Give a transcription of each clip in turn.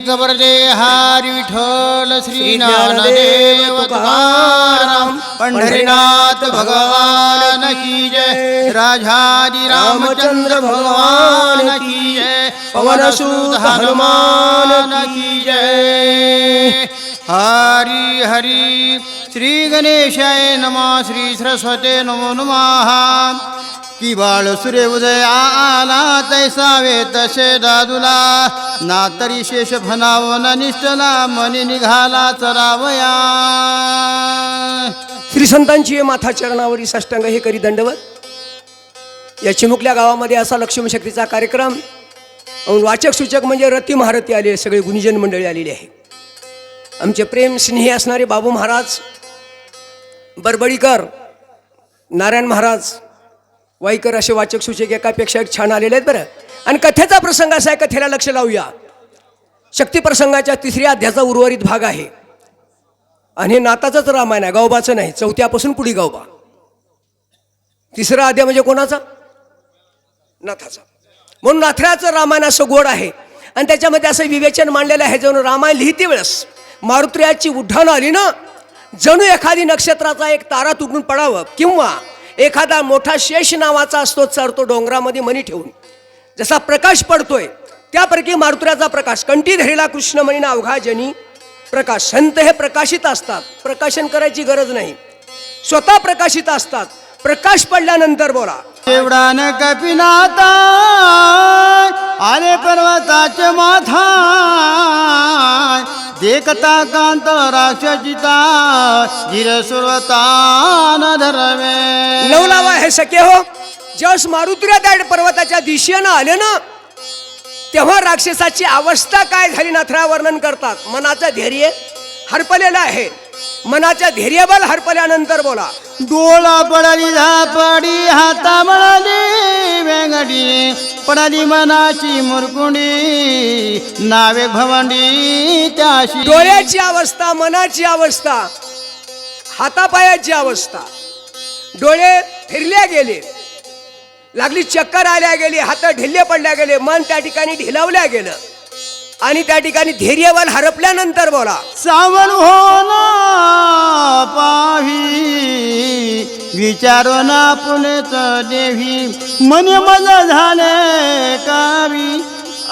हारी विठ्ठल श्री ज्ञानदेव तुकाराम पंढरीनाथ भगवान की जय राजादी रामचंद्र भगवान की जय पवन सुत हनुमान की जय। हरी हरी श्री गणेशाय नमः श्री सरस्वते नमो नमः। की बाळ सुरे उदय आला तैसावे तसे दादुला. ना तरी शेष फनाव निष्ठला मनी निघाला चरावया. श्री संतांची माथा चरणावरी साष्टांग हे करी दंडवत. या चिमुकल्या गावामध्ये असा लक्ष्मी शक्तीचा कार्यक्रम. वाचक सूचक म्हणजे रती महारथी आले सगळे गुणीजन मंडळी आलेली आहे. आमचे प्रेम स्नेही असणारे बाबू महाराज बरबडीकर नारायण महाराज वाईकर असे वाचक सूचक एकापेक्षा एक छान आलेले आहेत बरं. आणि कथेचा प्रसंग असा आहे कथेला लक्ष लावूया. शक्तिप्रसंगाच्या तिसऱ्या अध्याचा उर्वरित भाग आहे. आणि हे नाताचंच रामायण आहे गावबाचं नाही चौथ्यापासून पुढे गावबा. तिसरा अध्याय म्हणजे कोणाचा? नाथाचा. म्हणून नाथऱ्याचं रामायण असं गोड आहे. आणि त्याच्यामध्ये असं विवेचन मांडलेलं आहे जणू रामायण लिहिते वेळेस. मारुत्र्याची उड्डाणं आली ना जणू एखादी नक्षत्राचा एक तारा तुटून पडावं किंवा एखादा मोठा शेष नावाचा असतो चरतो डोंगरामध्ये मणी ठेवून. जसा प्रकाश पडतोय त्यापैकी मारुत्र्याचा प्रकाश कंठी धरीला कृष्णमणीना अवघा जनी प्रकाश. संत हे प्रकाशित असतात. प्रकाशन करायची गरज नाही. स्वतः प्रकाशित असतात. प्रकाश पडल्यानंतर बोला एवढा कपिनाता आले पर्वताचे माथा देखता कांत राक्षजिता जिर सुरतान धरवे. नवलावा हे सखे हो. ज्यावेळेस मारुत्र्या त्या पर्वताच्या दिशेनं आले ना तेव्हा राक्षसाची अवस्था काय झाली नाथरा वर्णन करतात. मनाचं धैर्य हरपलेलं आहे. मनाच्या धैर्यबल हरपल्यानंतर बोला. डोळा पडाली झापडी हाता म्हणाली वेंगडी पडाली मनाची मुरकुंडी नावे भवंडी त्याशी. डोळ्याची अवस्था मनाची अवस्था हातापायाची अवस्था. डोळे फिरल्या गेले. लागली चक्कर आल्या गेली हात ढिल्ले पडल्या गेले मन त्या ठिकाणी ढिलावल्या गेलं. आणि त्या ठिकाणी धैर्यबल हरपल्यानंतर बोला सावल हो ना पाही विचारो ना पुलेच देवी मने मज झाले कावी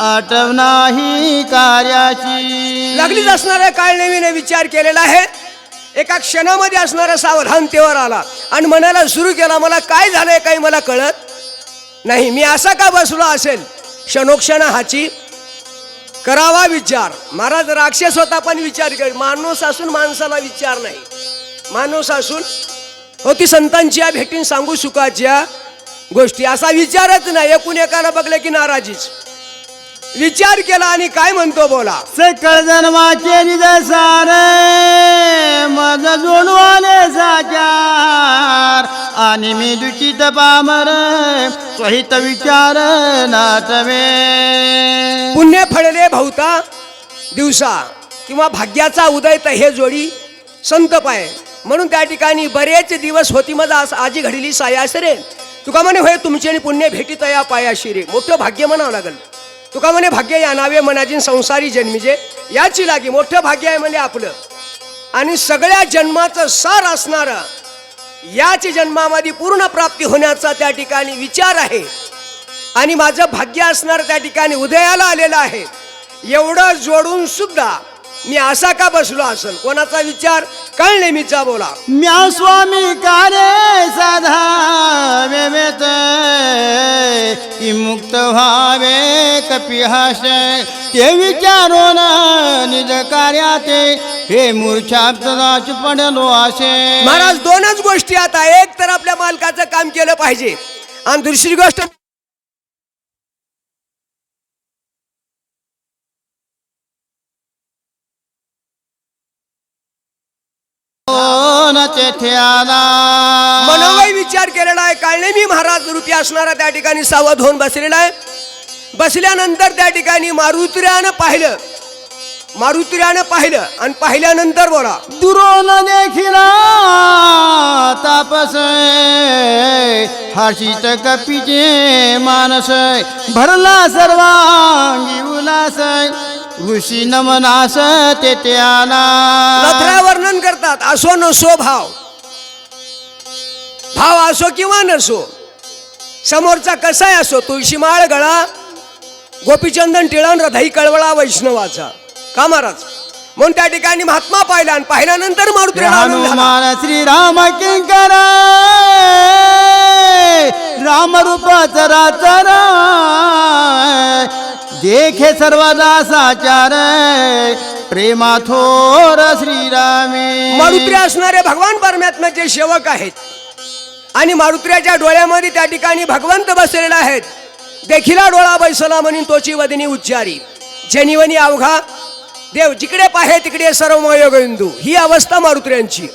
आठव नाही कार्याची. लागलीच असणारा काळ नेमीने विचार केलेला आहे. एका क्षणामध्ये असणारा सावधान तेवर आला आणि मनाला सुरू केला मला काय झालंय काही मला कळत नाही. मी असा का बसलो असेल? क्षणोक्षण हाची करावा विचार. महाराज राक्षस होता पण विचार कर माणूस असून माणसाला विचार नाही. माणूस असून होती संतांची या भेटीन सांगू सुखाच्या गोष्टी. असा विचारच नाही. एकूण एकाला बघलं की नाराजीच. विचार केला आणि काय म्हणतो बोला? सकळ जन्माचे निज सारे मज जोडवाने साचार. आणि मी दुचित पामर सहित विचार नाटवे. पुण्य फळले भवता दिवसा किंवा भाग्याचा उदय तर हे जोडी संत पाय. म्हणून त्या ठिकाणी बरेच दिवस होती माझा आज घडली सायास रे. तुका म्हणे होय तुमची आणि पुण्य भेटी तया पायाशी रे. मोठं भाग्य म्हणावं लागल. तुका म्हणे भाग्य या नावे मनाजी संसारी जन्मीजे. याची लागी मोठं भाग्य आहे म्हणे आपलं. आणि सगळ्या जन्माचं सार असणारं याच जन्मामध्ये पूर्ण प्राप्ती होण्याचा त्या ठिकाणी विचार आहे. आणि माझं भाग्य असणार त्या ठिकाणी उदयाला आलेलं आहे. एवढं जोडून सुद्धा मी असा का बसलो असेल? कोणाचा विचार? कळ नेहमीचा बोला. म्या स्वामी कारे साधा वेवेत की मुक्त व्हावे कपिहास. ते विचारून निज कार्यात हे मूर्छात सदाच पडलो असे. महाराज दोनच गोष्टी आता. एक तर आपल्या मालकाचं काम केलं पाहिजे. आणि दुसरी गोष्ट आला मनोमय विचार केलेला आहे. काळने मी महाराज रूपी असणारा त्या ठिकाणी सावध होऊन बसलेला आहे. बसल्यानंतर त्या ठिकाणी मारुत्र्यानं पाहिलं. मारुत्र्यानं पाहिलं आणि पाहिल्यानंतर बोला. दुरोन देखिला तापस हर्षित कपीचे मानस भरला सर्वांगी उल्हास ऋषी नमनास तेथे आला नथरा वर्णन करतात असो नसो भाव. भाव असो किंवा नसो समोरचा कसाय असो तुळशीमाळ गळा गोपीचंदन टिळण हृदय कळवळा वैष्णवाचा. का महाराज? म्हणून त्या ठिकाणी महात्मा पाहिला आणि पाहिल्यानंतर झाला. हनुमान श्रीराम किंकर. राम रूप चरा चरा देखे सर्वदा साचार प्रेमा थोर श्रीरामे. मारुत्री असणारे भगवान परमात्म्याचे सेवक आहेत आणि मारुत्र्याच्या डोळ्यामध्ये त्या ठिकाणी भगवंत बसलेले आहेत देखिला डोळा बैसला म्हणून तोची वदनी उच्चारी. जनिवनी अवघा देव जिकडे पाहे तिकडे सर्व मयोगंदू ही अवस्था मारुत्र्यांची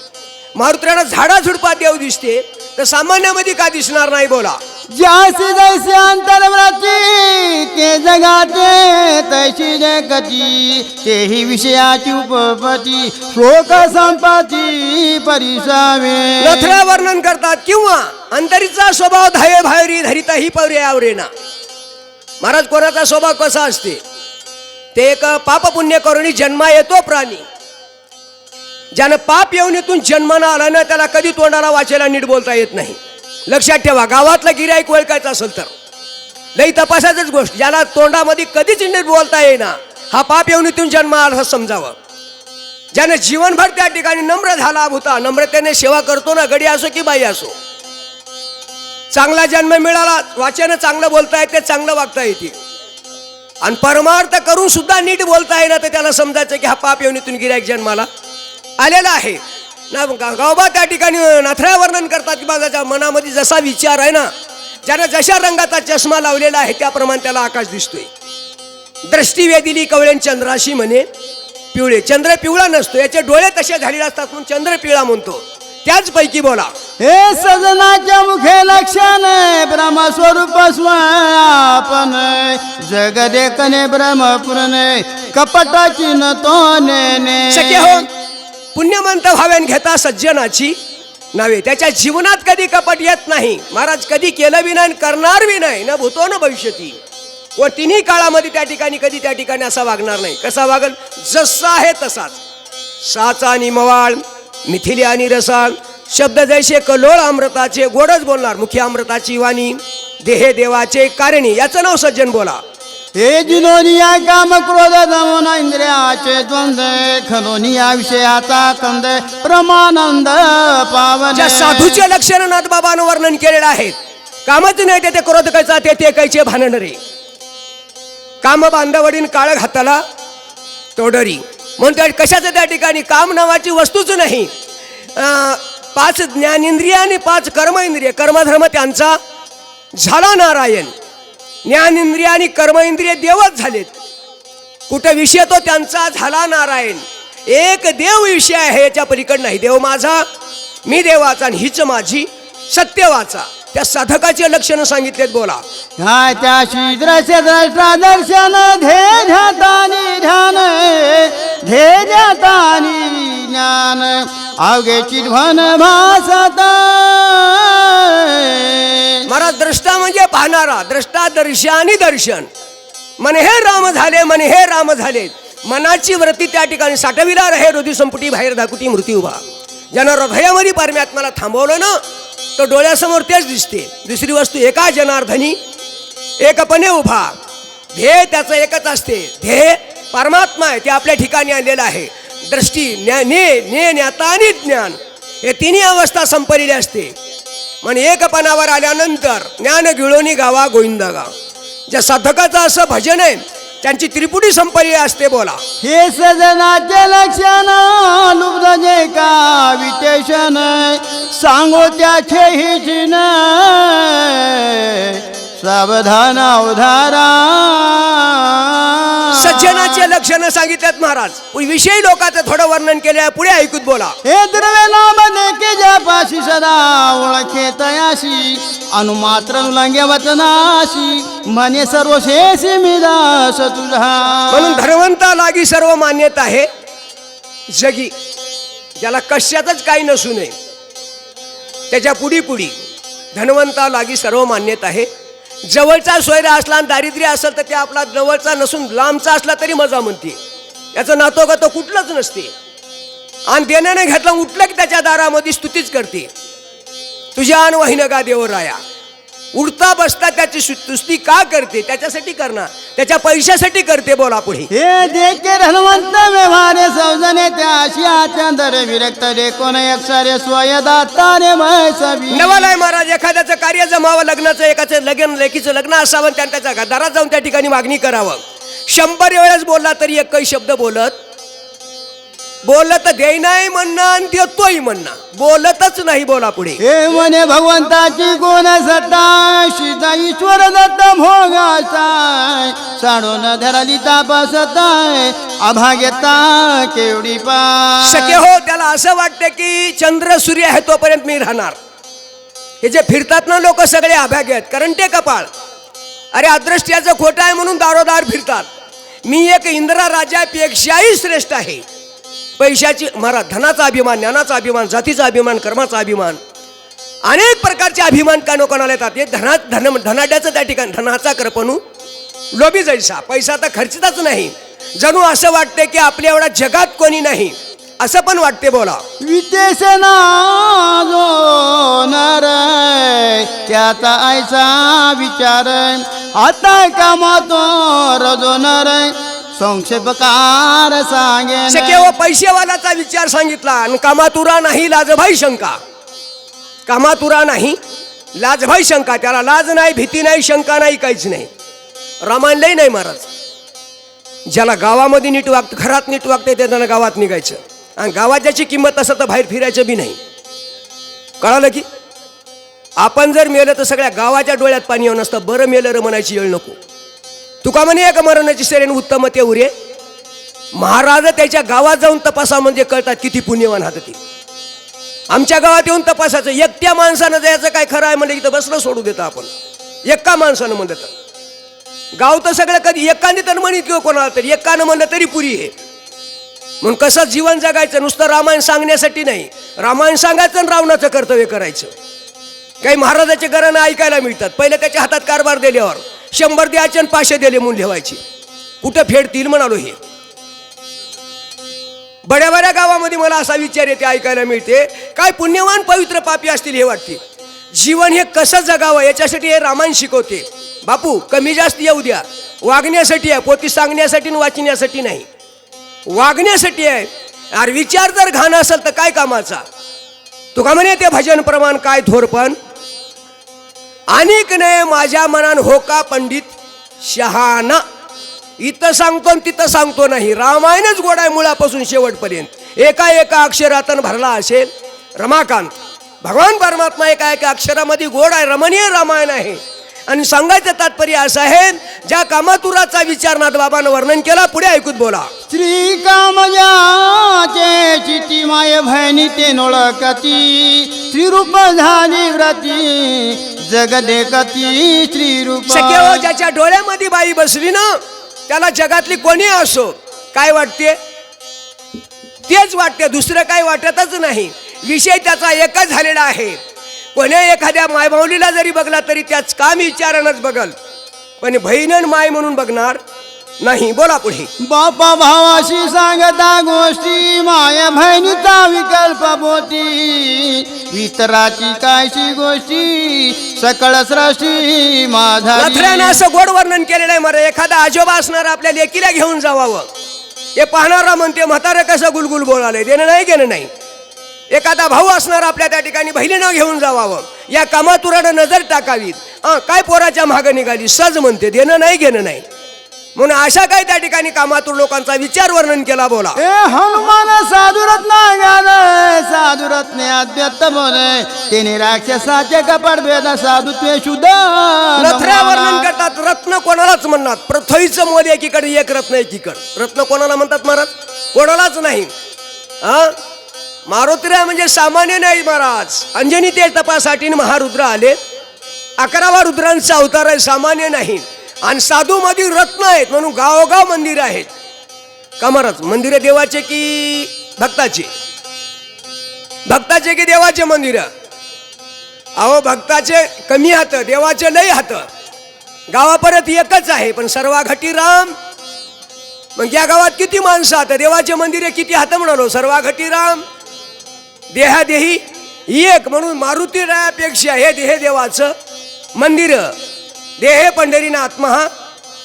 मारुत्र्यांना झाडा झुडपात देव दिसते. तर सामान्यामध्ये का दिसणार नाही बोला? जासी जैसे अंतर्व्रती ते जगाते तशी जगती तेही विषयाची उपपती शोक संपती परिसावे. नथरा वर्णन करतात किंवा अंतरीचा स्वभाव धाये भायरी धरिता ही पवरे आवरेना. महाराज कोणाचा स्वभाव कसा असते? ते एक पाप पुण्य करुणी जन्मा येतो प्राणी. ज्यानं पाप येऊन जन्मानं आला ना त्याला कधी तोंडाला वाचायला नीट बोलता येत नाही. लक्षात ठेवा गावातला गिराईक ओळखायचं असेल तर. लई तपासायचंच गोष्ट ज्याला तोंडामध्ये कधीच नीट बोलता येईना हा पाप येऊन जन्म आला असं समजावं. ज्याने जीवनभर त्या ठिकाणी नम्र झाला होता नम्रतेने सेवा करतो ना गडी असो की बाई असो. चांगला जन्म मिळाला वाचेनं चांगलं बोलता येते चांगलं वागता येते. आणि परमार्थ करून सुद्धा नीट बोलता येईना तर त्याला समजायचं की हा पाप येऊन इथून गिरायक जन्माला आलेला आहे. ना गावबा त्या ठिकाणी नथऱ्या वर्णन करतात की माझ्या मनामध्ये जसा विचार आहे ना ज्यानं जशा रंगाचा चष्मा लावलेला आहे त्याप्रमाणे त्याला आकाश दिसतोय. दृष्टी वेदिली कवळेन चंद्राशी म्हणे पिवळे. चंद्र पिवळा नसतो याचे डोळे तसे झालेले असतात म्हणून चंद्र पिवळा म्हणतो. त्याचपैकी बोला. हे सजनाच्या मुखे लक्षण ब्रह्मस्वरूप स्वयापन जग देखणे ब्रह्मपुरन कपटाची न तो शक्य हो. पुण्यमंत भाव्यान घेता सज्जनाची नव्हे त्याच्या जीवनात कधी कपट येत नाही. महाराज कधी केलं बी नाही करणार बी नाही ना भूतो ना भविष्यती. व तिन्ही काळामध्ये त्या ठिकाणी कधी त्या ठिकाणी असा वागणार नाही. कसा वागल? जसा आहे तसाच. साचा आणि मवाळ मिथिली आणि रसाळ शब्द जैसे कलोळ अमृताचे गोडच बोलणार. मुख्य अमृताची वाणी देहे देवाचे कारणी. याचं नाव सज्जन बोला. हे जिनोनिया काम क्रोध दमन इंद्रियाचे द्वंद्व खलोनिया विषयाचा तंद प्रमानंद पावन. ज्या साधूचे लक्षण वर्णन केलेलं आहे कामच नाही ते ते क्रोध कैचा ते ते कैचे भानन रे. काम बांधवडीन काळ घाताला तोडरी. म्हणतो कशाचं त्या ठिकाणी? काम नावाची वस्तूच नाही. पाच पाच ज्ञानेंद्रिय आणि पाच कर्म इंद्रिय. कर्मधर्म त्यांचा झाला नारायण. ज्ञानेंद्रिय आणि कर्मेंद्रिय देवच झालेत. कुठं विषय तो त्यांचा झाला नारायण. एक देव विषय आहे याच्या पलीकड नाही. देव माझा मी देवाचा आणि हीच माझी सत्यवाचा. त्या साधकाचे लक्षणं सांगितलेत बोला. द्रश्य द्रष्टा दर्शन ध्यान ज्ञान अवघे चिध्वन भासत महाराज द्रष्टा म्हणजे पाहणारा द्रष्टा दर्श आणि दर्शन. मन हे राम झाले मन हे राम झाले. मनाची वृत्ती त्या ठिकाणी साठविला रे हृदय संपुटी बाहेर धाकुटी मृत्यू उभा. ज्यानं हृदयामध्ये परमात्माला थांबवलं ना तर डोळ्यासमोर तेच दिसते. दुसरी वस्तू एका जनार्दनी एकपणे उभा. ध्येय त्याचं एकच असते. ध्येय परमात्मा आहे ते आपल्या ठिकाणी आलेलं आहे. दृष्टी ज्ञा ने ने ज्ञाता आणि ज्ञान. हे तिन्ही अवस्था संपलेली असते. म्हण एकपणावर आल्यानंतर ज्ञान गिळोनी गावा गोविंदा गाव ज्या साधकाचं असं भजन आहे त्यांची त्रिपुटी संपली असते बोला. हे सजनाचे लक्षण लुब्धजे का विशेषण? सांगो त्याचे हिचिन. सावधान अवधारा. सज्जनाचे लक्षणं सांगितल्यात महाराज. विषयी लोकांचं थोडं वर्णन केलं आहे पुढे ऐकूत बोला. हे द्रव्य नाम देखे जपाशी सदा ओळखे तयाशी अनुमात्र लंगे वचनाशी मने सर्व शेषी मिदास तुझा म्हणून धनवंता लागी सर्व मान्यता आहे. जगी ज्याला कशातच काही नसू नये त्याच्या पुढी पुढी धनवंता लागी सर्व मान्यता आहे. जवळचा सोयरा असला आणि दारिद्र्य असेल तर ते आपला जवळचा नसून लांबचा असला तरी मजा म्हणते. याचं नातो का तो कुठलंच नसते. आणि देण्याने घेतला उठलं की त्याच्या दारामध्ये स्तुतीच करते. तुझ्या अन वाहिनं का उडता बसता त्याची स्तुती का करते? त्याच्यासाठी करणार. त्याच्या पैशासाठी करते बोला पुढे. हे देखे हनुमंत व्यवहारे सौजने त्या आशियाच्या अंदर विरक्त रे. कोण एक सारे स्वय दाताने मय सभी नवालाय महाराज एखाद्याचं कार्य जमावं लग्नाचं एकाचं लग्न लेकीचं लग्न असावं आणि त्यानं त्याच्या दारात जाऊन त्या ठिकाणी मागणी करावं. शंभर वेळेस बोलला तरी एकही शब्द बोलत बोलत देई नाही म्हणणं आणि देतोय म्हणणं. बोलतच नाही बोला पुढे. हे म्हणे भगवंताची कोण सत्ता सीता ईश्वर दत्त भोगासाय साडून धराली तापासताय अभाग्यता केवढी पा शक्य हो त्याला असं वाटतं की चंद्र सूर्य आहे तोपर्यंत मी राहणार. हे जे फिरतात ना लोक सगळे अभाग आहेत कारण ते कपाळ. अरे अदृष्ट्याचं खोटं आहे म्हणून दारोदार फिरतात. मी एक इंद्रा राजापेक्षाही श्रेष्ठ आहे. पैशाची मरा धनाचा अभिमान ज्ञानाचा अभिमान जातीचा अभिमान कर्माचा अभिमान. अनेक प्रकारचे अभिमान कानो कोणाला येतात? हे धना धन धनाड्याचं त्या ठिकाणी धनाचा करपणू लोबी जैसा पैसा तर खर्चिताच नाही. जणू असं वाटते की आपल्या एवढा जगात कोणी नाही. असं पण वाटते बोला. विदेश त्याचा ऐसा विचार आता कामातो रजो नर संक्षेपकार सांगे शक्य व पैसेवालाचा विचार सांगितला आणि कामातुरा नाही लाजभाई शंका. कामातुरा नाही लाजभाई शंका. त्याला लाज नाही भीती नाही शंका नाही काहीच नाही. रामायणलाही नाही महाराज. ज्याला गावामध्ये नीट वागत घरात नीट वागते ते त्यानं गावात निघायचं. आणि गावाच्याची किंमत असं तर बाहेर फिरायचं बी नाही. कळालं की? आपण जर मेलं तर सगळ्या गावाच्या डोळ्यात पाणी येऊन असतं. बरं मेलं र म्हणायची येळ नको. तुका म्हणे का मरणाची सेरेन उत्तम ते उरे महाराज त्याच्या गावात जाऊन तपासा म्हणजे कळतात किती पुण्यवान हात ते. आमच्या गावात येऊन तपासायचं. एकट्या माणसानं जायचं काय खरं आहे म्हणजे इथं बसलं सोडू देतं आपण. एका माणसानं म्हणलं तर. गाव तर सगळं कधी एकाने तर म्हणित किंवा कोणाला तरी. एकानं म्हणलं तरी पुरी आहे. म्हणून कसं जीवन जगायचं? नुसतं रामायण सांगण्यासाठी नाही. रामायण सांगायचं आणि रावणाचं कर्तव्य करायचं. काही महाराजाचे गरानं ऐकायला मिळतात. पहिले त्याच्या हातात कारभार दिल्यावर. शंभर द्यायचे आणि पाचशे दिले म्हणून लिहायचे कुठं फेडतील म्हणालो हे. बड्या बड्या गावामध्ये मला असा विचार येते ऐकायला मिळते काय पुण्यवान पवित्र पापी असतील हे वाटते. जीवन हे कसं जगावं याच्यासाठी हे रामायण शिकवते. बापू कमी जास्त येऊ द्या. वागण्यासाठी आहे पोती सांगण्यासाठी आणि वाचण्यासाठी नाही. वागण्यासाठी आहे. अरे विचार जर घाण असेल तर काय कामाचा? तुका म्हणे ते भजन प्रमाण काय थोरपण? अनेक नाही माझ्या मनान हो का पंडित शहाणा. इथं सांगतो तिथं सांगतो नाही. रामायणच गोड आहे मुळापासून शेवटपर्यंत. एका एका अक्षरातन भरला असेल रमाकांत. भगवान परमात्मा एका एका अक्षरामध्ये गोड आहे रमणीय रामायण आहे. आणि सांगायचं तात्पर्य असं आहे ज्या कामातुराचा विचार नाथबाबानं वर्णन केला पुढे ऐकूत बोला. श्री कामजाचे चिती माय भैनी ते नोळकती श्रीरूप झाली व्रती जग देखती श्रीरूप शक्य हो ज्याच्या डोळ्यामध्ये बाई बसली ना त्याला जगातली कोणी असो काय वाटते? तेच वाटते दुसरं काही वाटतच नाही. विषय त्याचा एकच झालेला आहे. कोण्या एखाद्या मायमाऊलीला जरी बघला तरी त्याच काम विचारानच बघल. पण बहीण माय म्हणून बघणार नाही. बोला पुढे. बापा भावाशी सांगता गोष्टी माया बहिणीचा विकल्प बोटी वितराची कायशी गोष्टी सकळ सृष्टी माझा नथऱ्यानं असं गोड वर्णन केलेलं आहे मला एखादा आजोबा असणार आपल्या लेकीला घेऊन जावावं. हे पाहणारा म्हणते म्हातारं कसं गुलगुल बोलाले देणं नाही घेणं नाही. एखादा भाऊ असणार आपल्या त्या ठिकाणी बहिणीनं घेऊन जावावं. या कामातुरानं नजर टाकावीत. हं, काय पोराच्या मागं निघाली? सज म्हणते देणं नाही घेणं नाही. म्हणून अशा काय त्या ठिकाणी कामातूर लोकांचा विचार वर्णन केला बोला. ए हनुमान साधुरत्न गान साधुरत्ने बोले. तेने राक्षसाचे कपड भेद साधुत्वे शुद्ध नथऱ्या वर्णन करतात रत्न कोणालाच म्हणतात पृथ्वीचं मोद एकीकडे एक रत्न एकीकडे. रत्न कोणाला म्हणतात महाराज? कोणालाच नाही. हा मारुतीराय म्हणजे सामान्य नाही महाराज. अंजनी ते तपासाठी महारुद्र आले. अकरावा रुद्रांचा अवतार आहे सामान्य नाही. आणि साधू मध्ये रत्न आहेत म्हणून गावोगाव मंदिर आहेत. का महाराज? मंदिर देवाचे की भक्ताचे? भक्ताचे की देवाचे मंदिर? अहो भक्ताचे कमी हात देवाचे लय हात. गावापर्यंत एकच आहे पण सर्वाघटी राम मग या गावात किती माणसं आता देवाचे मंदिर किती हात म्हणालो? सर्वाघटी राम देहादेही एक म्हणून मारुती रायापेक्षा हे देह देवाचं मंदिर. देहे पंढरीनाथ आत्महा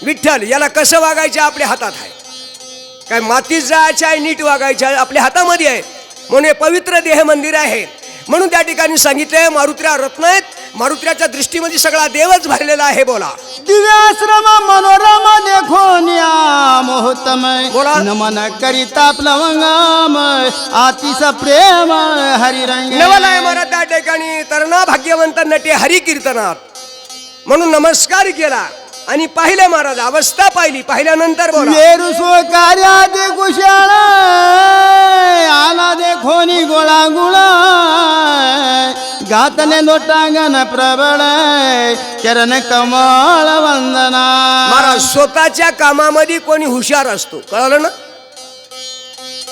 विठ्ठल याला कसं वागायचं आपल्या हातात आहे. काय मातीत जायचं आहे नीट वागायचं आहे आपल्या हातामध्ये आहे. म्हणून हे पवित्र देह मंदिर आहे. म्हणून त्या ठिकाणी सांगितलंय मारुत्र्या रत्न आहेत. मारुत्र्याच्या दृष्टीमध्ये सगळा देवच भरलेला आहे बोला. दिव्याश्रम मनोरम देखोनिया मोहतमय बोला. नमन करिता प्लवंगामय आतिस प्रेम हरिरंग. नवलाय मला त्या ठिकाणी तरणा भाग्यवंत नटे हरी कीर्तनात म्हणून नमस्कार केला. आणि पाहिले महाराज अवस्था पाहिली. पाहिल्यानंतर कार्यादी कुशाळ आला देखोनी गोळा गुळा घातने लोटांगण प्रबळ चरण कमळ वंदना. महाराज स्वतःच्या कामामध्ये कोणी हुशार असतो. कळलं ना?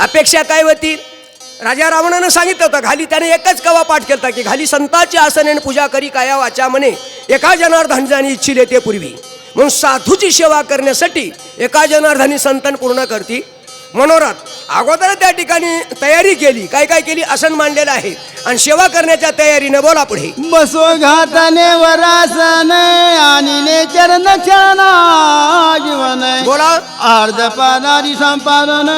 अपेक्षा काय होती? राजा रावणानं सांगितलं होतं घाली. त्याने एकच कवा पाठ केला की घाली संताची आसने पूजा करी काया वाचा म्हणे. एका जनार्दनाने इच्छिले ते पूर्वी. म्हणून साधूची सेवा करण्यासाठी एका जनार्दनी संतन पूर्ण करती. मनोरथ अगोदर त्या ठिकाणी तयारी केली काय काय केली आसन मांडलेलं आहे. आणि सेवा करण्याच्या तयारीनं बोला पुढे. बसो घातने वरासन आणि चरण जीवन. बोला. अर्ध पानारी संपादन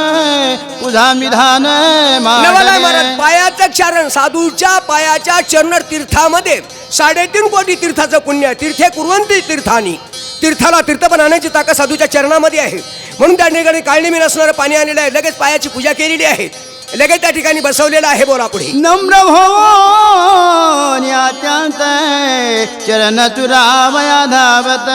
तुझा महाराज मागणे. पायाचं चरण साधूच्या पायाच्या चरण तीर्थामध्ये साडेतीन कोटी तीर्थाचं पुण्य तीर्थे कुरवंती तीर्थानी. तीर्थाला तीर्थ पण आणण्याची ताकद साधूच्या चरणामध्ये आहे. म्हणून त्या ठिकाणी काळणी नसणारं पाणी आणलेलं आहे. लगेच पायाची पूजा केलेली आहे. लगेच त्या ठिकाणी बसवलेलं आहे बोला पुढे. नम्र हो अत्यंत चरण तुरावया धावत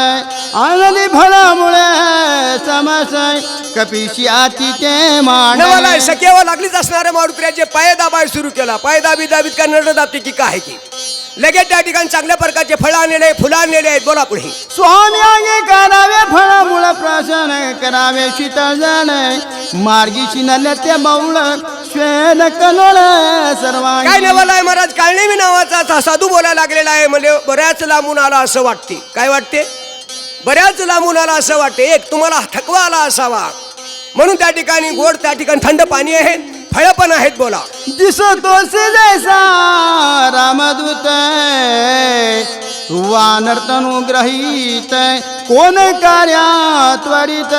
आनंदी फळामुळे समसय कपिशी आती ते मान. नवाला सखेवा लागलीच असणाऱ्या मारुत्र्याचे पाय दाबाय सुरू केला. पाय दाबी दाबीत का नड दाबते की काय की? लगेच त्या ठिकाणी चांगल्या प्रकारचे फळं आणलेले आहे, फुलं आणलेले आहेत. बोला पुढे. स्वामी अंगे करावे फळामुळ प्राशन करावे शीतळ जण मार्गीशी नलते बाऊळ श्वेन कनोळ सर्वांगी. काय नवलाय महाराज? काळनेमी नावाचा असा साधू बोलायला लागलेला आहे. म्हणजे बऱ्याच लांबून आला असं वाटते. काय वाटते? बऱ्याच लांबून आला असं वाटते. एक तुम्हाला थकवा आला असावा. म्हणून त्या ठिकाणी गोड त्या ठिकाणी थंड पाणी आहे. फळं पण आहेत बोला. दिसतो से जैसा रामदूत वानर तनुग्रहीत कोण कार्या त्वरित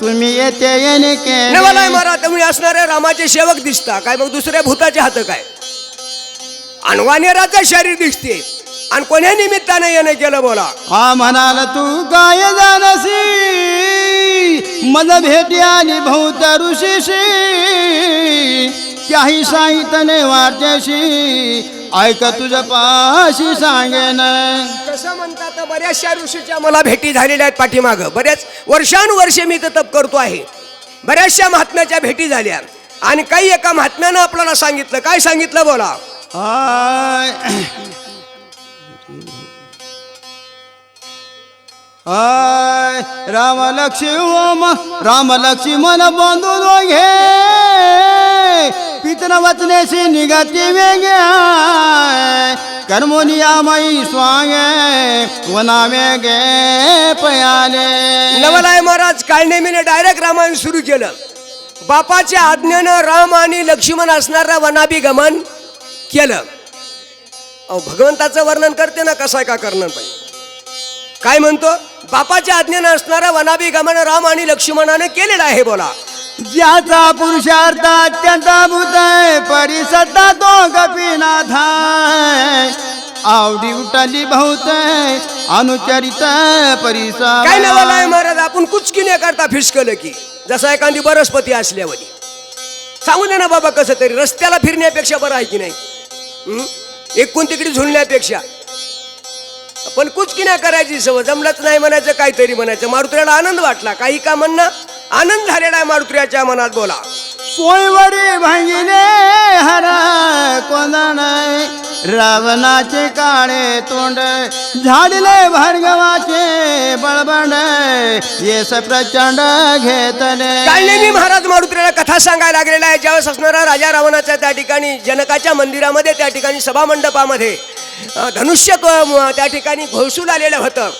तुम्ही येते येणे के नवलाय महाराज तुम्ही असणारे रामाचे सेवक दिसता. काय मग दुसऱ्या भूताचे हात काय? अणवानेराचं शरीर दिसते. आणि कोण्या निमित्ताने येणं केलं बोला? हा म्हणाल तू काय जाणसी? मद भेटी आणि भूत ऋषीशी. त्याही साहितने वार्त्याशी ऐक तुझ पाशी सांगेन. कसं म्हणतात बऱ्याचशा ऋषीच्या मला भेटी झालेल्या आहेत पाठीमाग. बऱ्याच वर्षानुवर्षे मी इथं तप करतो आहे. बऱ्याचशा महात्म्याच्या भेटी झाल्या. आणि काही एका महात्म्यानं आपल्याला सांगितलं. काय सांगितलं बोला. आय आय राम लक्ष्मण राम लक्ष्मी मन बांधून घे पितन वचनेशी निगती वेगे. कर्मोनियामयी स्वांगे. वना वेगे पयाले. नवलाय महाराज. काळनेमीने डायरेक्ट रामायण सुरू केलं. बापाच्या आज्ञेनं राम आणि लक्ष्मण असणारा वनाभी गमन केलं. अहो भगवंताचं वर्णन करते ना कसं आहे का करणार पाहिजे काय म्हणतो? बापाच्या आज्ञेनं असणारा वनाभी गमन राम आणि लक्ष्मणाने केलेलं आहे बोला. ज्याचा पुरुषार्थ अत्यंत भूत परिसत्ता तो कपिनाथ आवडी उठली बहुत अनुचरित परिसा काय नवाला महाराज आपण कुचकी न करता फिसकलं की. जसा एखादी बरस्पती असल्यावरी. सांगू दे ना बाबा कसं तरी रस्त्याला फिरण्यापेक्षा बरं आहे की नाही? एकूण तिकडे झुलण्यापेक्षा. पण कुचकी नाही करायची सवय. जमलंच नाही म्हणायचं काहीतरी म्हणायचं. मारुत्र्याला आनंद वाटला. काही का म्हणणं? आनंद झालेला आहे मारुत्र्याच्या मनात बोला. सोयवरी भांगिले हर कोंदण रावणाचे काळे तोंड झाडले भार्गवाचे बळबंड. येस प्रचंड घेतले. काळनेमी महाराज मारुत्र्याला कथा सांगायला लागलेला आहे. ज्यावेळेस असणारा राजा रावणाच्या त्या ठिकाणी जनकाच्या मंदिरामध्ये त्या ठिकाणी सभा मंडपामध्ये अं, धनुष्य त्या ठिकाणी घोळसून आलेलं होतं.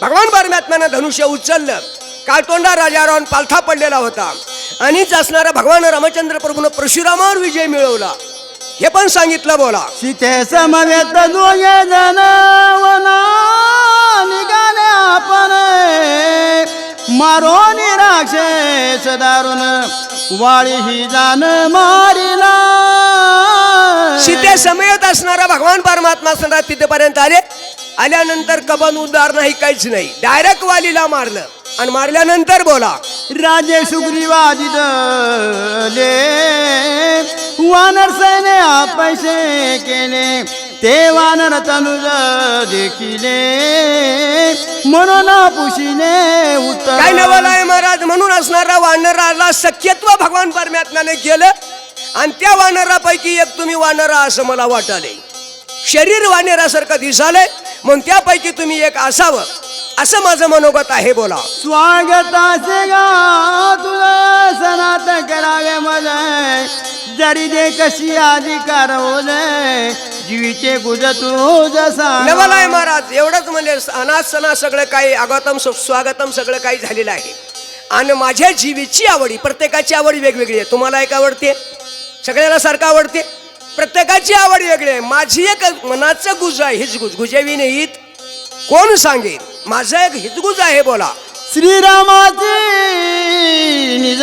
भगवान परमात्म्यानं धनुष्य उचललं. काळतोंडा राजारावर पालथा पडलेला होता. आणि असणारा भगवान रामचंद्र प्रभूनं परशुरामावर विजय मिळवला. हे पण सांगितलं बोला. सीते समवेत वना निघाले आपण. मारून राक्षस दारुण वाळी ही जाण मारिला. सीते समेत असणारा भगवान परमात्मा असणारा तिथेपर्यंत आले. आल्यानंतर कबन उद्धार नाही काहीच नाही. डायरेक्ट वालीला मारलं. आणि मारल्यानंतर बोला. राजे सुग्रीवादिले वानर सैने पैसे केले ते वानर तनुज देखिले. म्हणून पुशिले उत्तर काय नवल आहे महाराज म्हणून असणारा वानराला सख्यत्व भगवान परमात्म्याने केलं आणि त्या वानरापैकी एक तुम्ही वानरा असं मला वाटाले. शरीर वानरासारखं दिसालंय म्हणून त्यापैकी तुम्ही एक असावं. असं माझं मनोगत आहे बोला. स्वागताचे गा तुला सनात करावे मजे जरी दे कशी अधिकार हो दे जीवीचे गुज तू जसा नवल आहे महाराज एवढंच म्हणजे अनाथ सणा सगळं काही आगतम स्व- स्वागतम सगळं काही झालेलं आहे. आणि माझ्या जीवीची आवडी प्रत्येकाची आवड वेगवेगळी आहे. तुम्हाला एक आवडते? सगळ्याला सारखं आवडते? प्रत्येकाची आवड वेगळी आहे. माझी एक मनाचं गुज आहे हीच गुज. गुजावी नाहीत कोण सांगेल माझं एक हितगुज आहे बोला. श्रीरामाची निज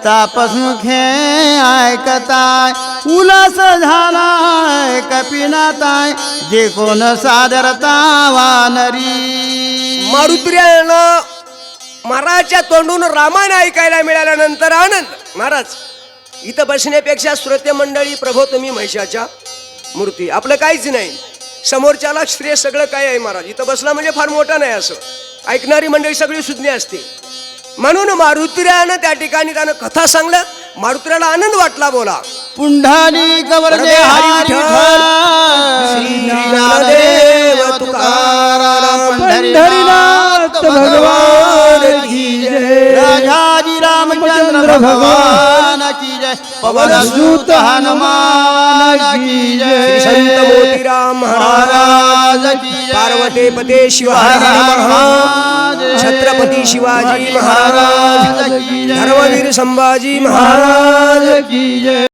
कथाय तापस मुखे ऐकताय उलस झालाय कपिनाताय देखून सादरता वानरी. मारुत्र्यानं महाराजच्या तोंडून रामायण ऐकायला मिळाल्यानंतर आनंद. महाराज इथं बसण्यापेक्षा श्रोते मंडळी प्रभो तुम्ही महिषाच्या मूर्ती. आपलं काहीच नाही. समोरच्याला श्रेय सगळं काय आहे महाराज? इथं बसला म्हणजे फार मोठा नाही असं. ऐकणारी मंडळी सगळी सुज्ञ असते म्हणून मारुत्र्यानं त्या ठिकाणी त्यानं कथा सांगलं. मारुत्र्याला आनंद वाटला बोला. पुंढाली कवर वरदे हरी विठ्ठल, श्री ज्ञानदेव तुकाराम, पंढरीनाथ भगवान की जय. राजाजी रामचंद्र भगवान जय पवन सुत हनुमान की जय। संत मोतीराम महाराज की जय। पार्वती पते शिवाजी महाराज। छत्रपती शिवाजी महाराज धर्मवीर संभाजी महाराज महाराज की जय।